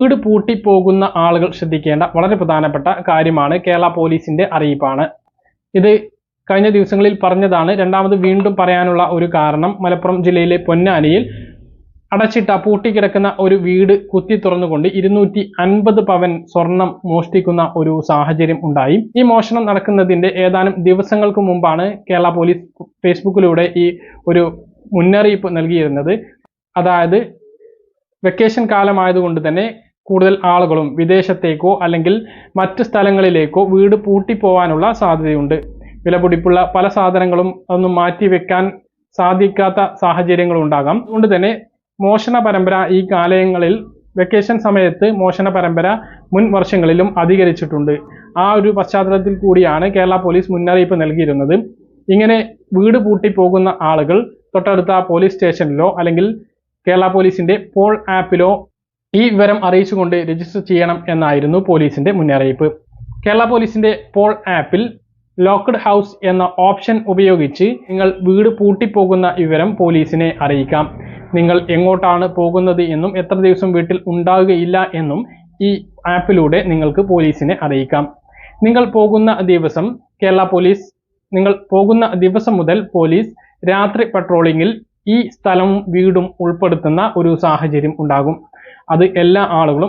വീട് പൂട്ടിപ്പോകുന്ന ആളുകൾ ശ്രദ്ധിക്കേണ്ട വളരെ പ്രധാനപ്പെട്ട കാര്യമാണ് കേരള പോലീസിന്റെ അറിയിപ്പാണ്. ഇത് കഴിഞ്ഞ ദിവസങ്ങളിൽ പറഞ്ഞതാണ്. രണ്ടാമത് വീണ്ടും പറയാനുള്ള ഒരു കാരണം മലപ്പുറം ജില്ലയിലെ പൊന്നാനിയിൽ അടച്ചിട്ട പൂട്ടിക്കിടക്കുന്ന ഒരു വീട് കുത്തി തുറന്നുകൊണ്ട് ഇരുന്നൂറ്റി അൻപത് പവൻ സ്വർണം മോഷ്ടിക്കുന്ന ഒരു സാഹചര്യം ഉണ്ടായി. ഈ മോഷണം നടക്കുന്നതിന്റെ ഏതാനും ദിവസങ്ങൾക്ക് മുമ്പാണ് കേരള പോലീസ് ഫേസ്ബുക്കിലൂടെ ഈ ഒരു മുന്നറിയിപ്പ് നൽകിയിരുന്നത്. അതായത് വെക്കേഷൻ കാലമായതുകൊണ്ട് തന്നെ കൂടുതൽ ആളുകളും വിദേശത്തേക്കോ അല്ലെങ്കിൽ മറ്റ് സ്ഥലങ്ങളിലേക്കോ വീട് പൂട്ടിപ്പോവാനുള്ള സാധ്യതയുണ്ട്. വിലപിടിപ്പുള്ള പല സാധനങ്ങളും ഒന്നും മാറ്റി വെക്കാൻ സാധിക്കാത്ത സാഹചര്യങ്ങളുണ്ടാകാം അതുകൊണ്ട് തന്നെ മോഷണ പരമ്പര ഈ കാലയങ്ങളിൽ വെക്കേഷൻ സമയത്ത് മോഷണ പരമ്പര മുൻ വർഷങ്ങളിലും അധികരിച്ചിട്ടുണ്ട്. ആ ഒരു പശ്ചാത്തലത്തിൽ കൂടിയാണ് കേരള പോലീസ് മുന്നറിയിപ്പ് നൽകിയിരുന്നത്. ഇങ്ങനെ വീട് പൂട്ടിപ്പോകുന്ന ആളുകൾ തൊട്ടടുത്ത പോലീസ് സ്റ്റേഷനിലോ അല്ലെങ്കിൽ കേരള പോലീസിന്റെ പോൾ ആപ്പിലോ ഈ വിവരം അറിയിച്ചുകൊണ്ട് രജിസ്റ്റർ ചെയ്യണം എന്നായിരുന്നു പോലീസിന്റെ മുന്നറിയിപ്പ്. കേരള പോലീസിന്റെ പോൾ ആപ്പിൽ ലോക്ക്ഡ് ഹൗസ് എന്ന ഓപ്ഷൻ ഉപയോഗിച്ച് നിങ്ങൾ വീട് പൂട്ടിപ്പോകുന്ന വിവരം പോലീസിനെ അറിയിക്കാം. നിങ്ങൾ എങ്ങോട്ടാണ് പോകുന്നത് എന്നും എത്ര ദിവസം വീട്ടിൽ ഉണ്ടാകുകയില്ല എന്നും ഈ ആപ്പിലൂടെ നിങ്ങൾക്ക് പോലീസിനെ അറിയിക്കാം. നിങ്ങൾ പോകുന്ന ദിവസം കേരള പോലീസ് നിങ്ങൾ പോകുന്ന ദിവസം മുതൽ പോലീസ് രാത്രി പട്രോളിങ്ങിൽ ഈ സ്ഥലവും വീടും ഉൾപ്പെടുത്തുന്ന ഒരു സാഹചര്യം ഉണ്ടാകും. അത് എല്ലാ ആളുകളും